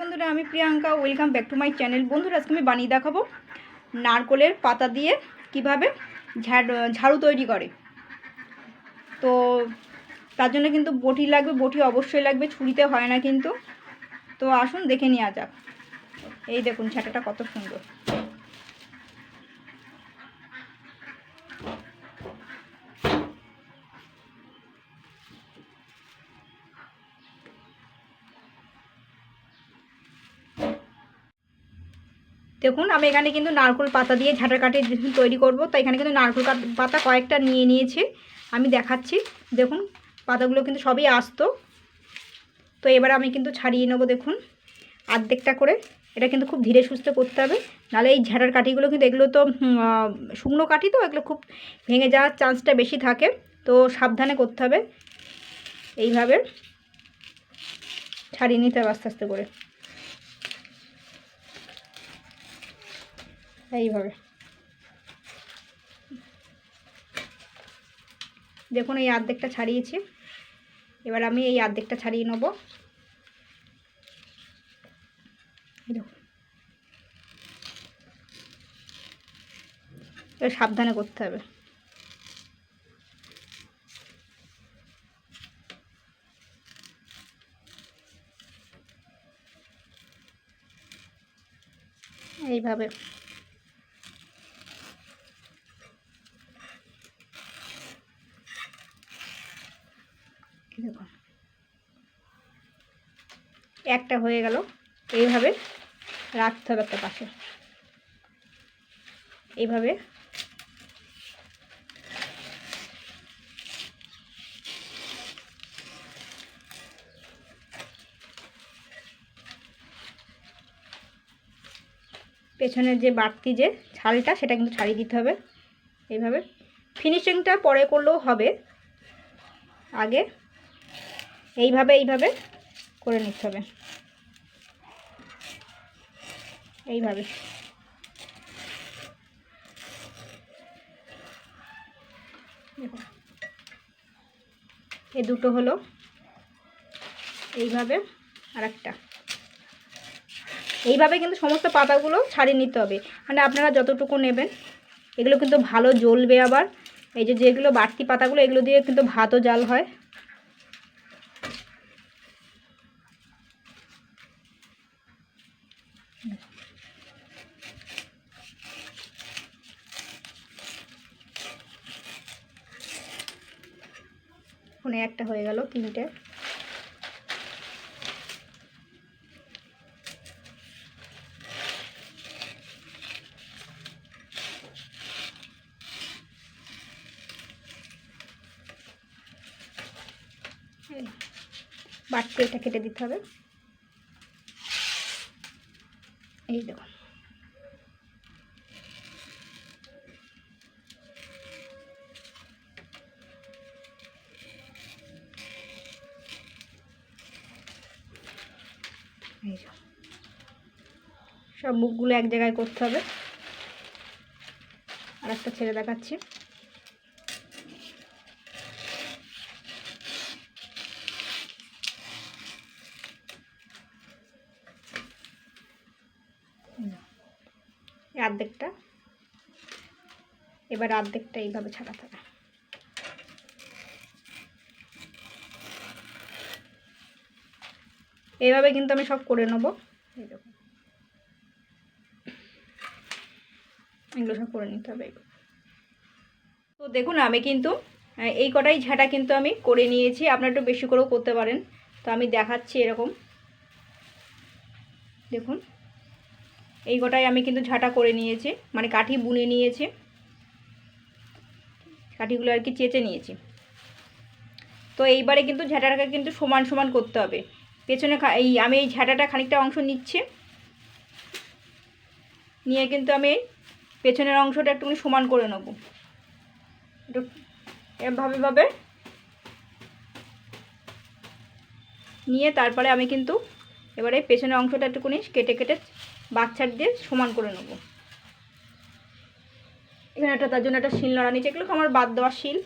বন্ধুরা, আমি Priyanka welcome back to my channel বন্ধুরা, আজকে আমি বানিয়ে দেখাবো নারকলের পাতা দিয়ে কীভাবে ঝাড় তৈরি করে। তো তার জন্য কিন্তু বটি লাগবে, বটি অবশ্যই লাগবে, ছুরিতে হয় না কিন্তু। তো আসুন দেখে নেওয়া যাক। এই দেখুন, ঝাঁটাটা কত সুন্দর। দেখুন, আমি এখানে কিন্তু নারকোল পাতা দিয়ে ঝাঁটার কাঠি তৈরি করব, তো এখানে কিন্তু নারকোল পাতা কয়েকটা নিয়ে নিয়েছি। আমি দেখাচ্ছি। দেখুন, পাতাগুলো কিন্তু সবই আস্ত। তো এবার আমি কিন্তু ছাড়িয়ে নেব, দেখুন, আর্ধেকটা করে। এটা কিন্তু খুব ধীরে সুস্থে করতে হবে। নাহলে এই ঝাঁটার কাঠিগুলো কিন্তু এগুলো তো শুকনো কাঠি তো, এগুলো খুব ভেঙে যাওয়ার চান্সটা বেশি থাকে। তো সাবধানে করতে হবে। এইভাবে ছাড়িয়ে নিতে হবে আস্তে আস্তে করে। এইভাবে। দেখুন, এই আর্ধেকটা ছাড়িয়েছি। এবার আমি এই আর্ধেকটা ছাড়িয়ে নেব। সাবধানে করতে হবে। এইভাবে। দেখুন একটা হয়ে গেল। এইভাবে রাখতে হবে একটা পাশে। এইভাবে। পেছনের যে বাড়তি যে ছালটা, সেটা কিন্তু ছাড়িয়ে দিতে হবে। এইভাবে। ফিনিশিংটা পরে করলেও হবে। আগে এইভাবে এইভাবে করে নিতে হবে। এইভাবে। এই দুটো হলো। এইভাবে আর একটা এইভাবে কিন্তু সমস্ত পাতাগুলো ছাড়িয়ে নিতে হবে। মানে আপনারা যতটুকু নেবেন, এগুলো কিন্তু ভালো জ্বলবে আবার। এই যে যেগুলো বাড়তি পাতাগুলো, এগুলো দিয়ে কিন্তু ভাতও জাল হয়। ফোনে একটা হয়ে গেল তিনটে বাটকে এটা কেটে দিতে হবে এই দেখুন সব মুখগুলো এক জায়গায় করতে হবে। আর একটা ছেড়ে দেখাচ্ছি। অর্ধেকটা এবার অর্ধেকটা এইভাবে ছাড়াতে হবে। এইভাবে কিন্তু আমি সব করে নেব। এগুলো সব করে নিতে হবে। তো দেখুন, আমি কিন্তু এই কটাই ঝাঁটা কিন্তু আমি করে নিয়েছি। আপনারা একটু বেশি করেও করতে পারেন। তো আমি দেখাচ্ছি এরকম। দেখুন, এই কটাই আমি কিন্তু ঝাঁটা করে নিয়েছি। মানে কাঠি বুনে নিয়েছি। কাঠিগুলো আর কি চেঁচে নিয়েছি। তো এইবারে কিন্তু ঝাঁটাটাকে কিন্তু সমান সমান করতে হবে। পেছনে এই আমি এই ঝাঁটাটা খানিকটা অংশ নিচ্ছি। নিয়ে কিন্তু আমি পেছনের অংশটা একটুখানি সমান করে নেব। একটু এভাবে ভাবে। নিয়ে তারপরে আমি কিন্তু এবারে পেছনের অংশটা একটুখানি কেটে কেটে বাচ্চার দিয়ে সমান করে নেব। এখানে একটা তার জন্য একটা শিল নড়া নিচে এগুলো আমার বাদ দেওয়া শিল।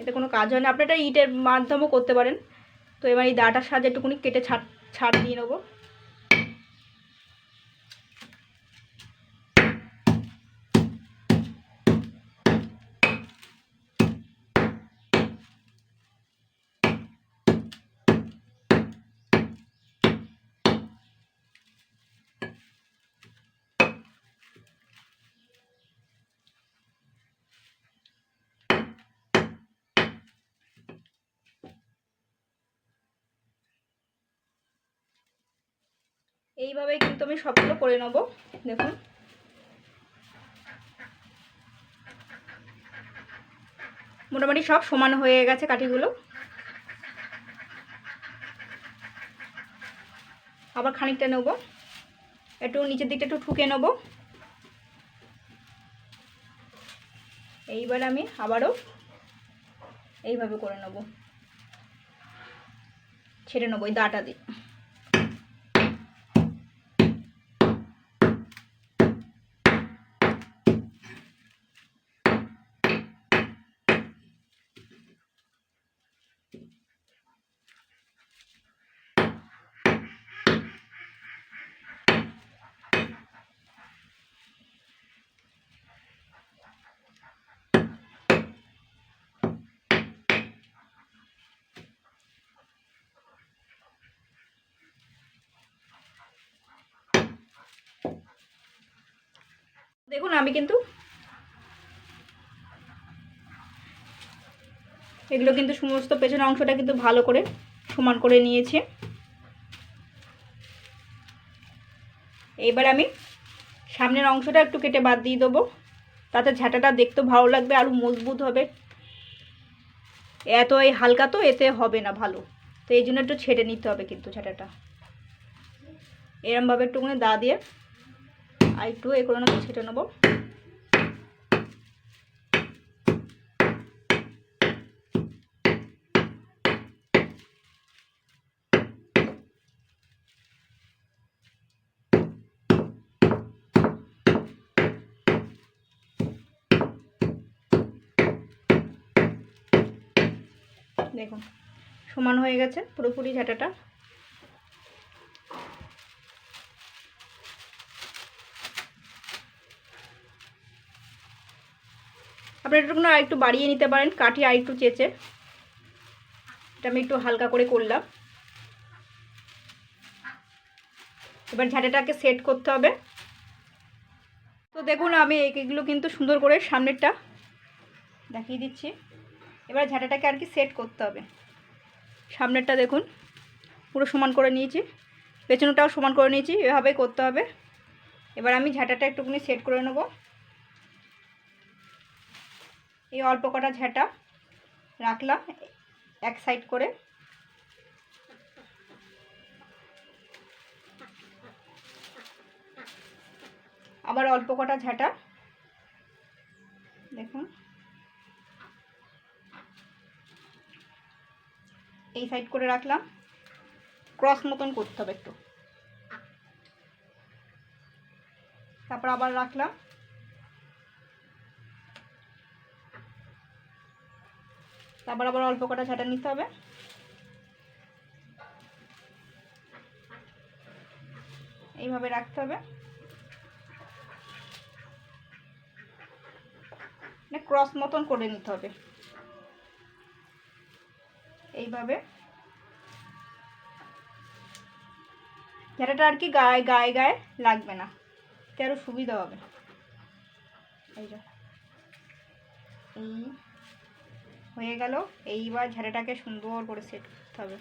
এতে কোনো কাজ হয় না। আপনি এটা ইটের মাধ্যমেও করতে পারেন। তো এবার এই দাটার সাহায্যে একটুকুনি কেটে ছাড় ছাড় দিয়ে নেব। এইভাবে কিন্তু আমি সবগুলো করে নেব। দেখুন। মোটামুটি সব সমান হয়ে গেছে কাঠিগুলো। আবার খানিকটা নেব। একটু নিচের দিকটা একটু ঠুকে নেব। এইবার আমি আবারও এইভাবে করে নেব। ছেড়ে নেব ওই দাটা দিয়ে। দেখুন, আমি কিন্তু এগুলো কিন্তু সমস্ত পেছনের অংশটা কিন্তু ভালো করে সমান করে নিয়েছে। এইবার আমি সামনের অংশটা একটু কেটে বাদ দিয়ে দেবো। তাতে ঝাঁটাটা দেখতে ভালো লাগবে, আরও মজবুত হবে। এত এই হালকা তো এতে হবে না ভালো। তো এই জন্য একটু ছেড়ে নিতে হবে কিন্তু ঝাঁটাটা। এরমভাবে একটুখানি দা দিয়ে আর একটু এ করে নেব ছেটে নেব। দেখুন সমান হয়ে গেছে পুরোপুরি ঝাঁটাটা। আপনারা একটু আর একটু বাড়িয়ে নিতে পারেন, কাঠি আর একটু চেঁচে। এটা আমি একটু হালকা করে করলাম। এবার ঝাঁটাটাকে সেট করতে হবে। তো দেখুন, আমি এগুলো কিন্তু সুন্দর করে সামনেরটা দেখিয়ে দিচ্ছি। এবার ঝাঁটাটাকে আর কি সেট করতে হবে। সামনেরটা দেখুন, পুরো সমান করে নিয়েছি। পেছনটাও সমান করে নিয়েছি, এভাবেই করতে হবে। এবার আমি ঝাঁটাটা একটুখানি সেট করে নেব। এই অল্প কটা ঝাঁটা রাখলাম এক সাইড করে। আবার অল্প কটা ঝাঁটা। দেখুন। এই সাইড করে রাখলাম। ক্রস মতন করতে হবে একটু। তারপর আবার রাখলাম। তারপর আবার অল্প কটা ঝাঁটা নিতে হবে। এইভাবে রাখতে হবে। ক্রস মতন করে নিতে হবে। এইভাবে। ঝাঁটাটা আর কি গায়ে গায়ে গায়ে লাগবে না। আরও সুবিধা হবে। এই এই। হয়ে গেল। এইবার ঝাড়াটাকে সুন্দর করে সেট করতে হবে।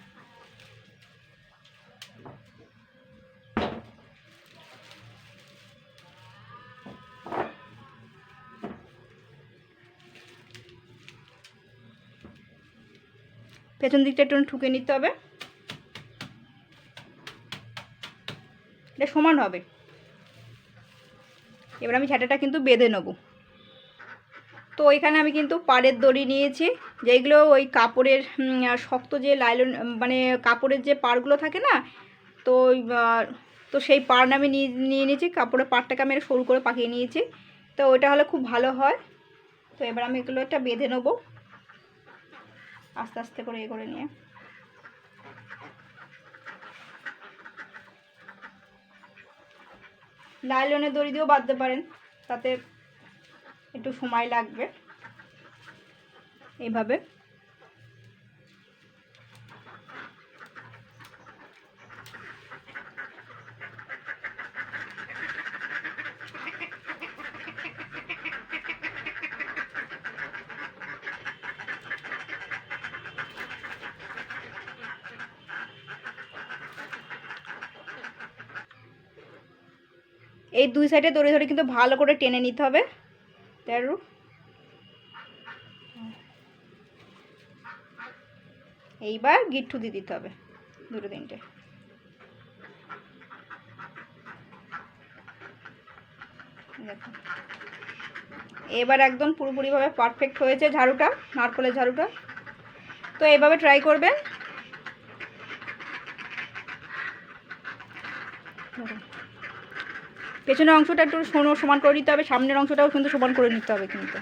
পেছন দিকটা একটু ঠুকে নিতে হবে। এটা সমান হবে। এবার আমি ঝাঁটাটা কিন্তু বেঁধে নেব। তো ওইখানে আমি কিন্তু পাড়ের দড়ি নিয়েছি, যেগুলো ওই কাপড়ের শক্ত যে লাইলন মানে কাপড়ের যে পাড়গুলো থাকে না, তো তো সেই পাড় আমি নিয়ে নিয়েছি, কাপড়ের পাড়টাকে আমি সরু করে পাকিয়ে নিয়েছি, তো ওইটা হলে খুব ভালো হয়। তো এবার আমি এগুলো একটা বেঁধে নেব, আস্তে আস্তে করে এ করে নিয়ে। লাইলনের দড়ি দিয়েও বাঁধতে পারেন, তাতে একটু সময় লাগবে। এইভাবে। এই দুই সাইডে দড়ি ধরে কিন্তু ভালো করে টেনে নিতে হবে। তেরো। এইবার গিট্টু দিয়ে দিতে হবে, দুটো তিনটে। এবার একদম পুরোপুরিভাবে পারফেক্ট হয়েছে ঝাড়ুটা, নারকলের ঝাড়ুটা। তো এইভাবে ট্রাই করবেন। পেছনের অংশটা একটু সোনো সমান করে নিতে হবে, সামনের অংশটাও কিন্তু সমান করে নিতে হবে কিন্তু।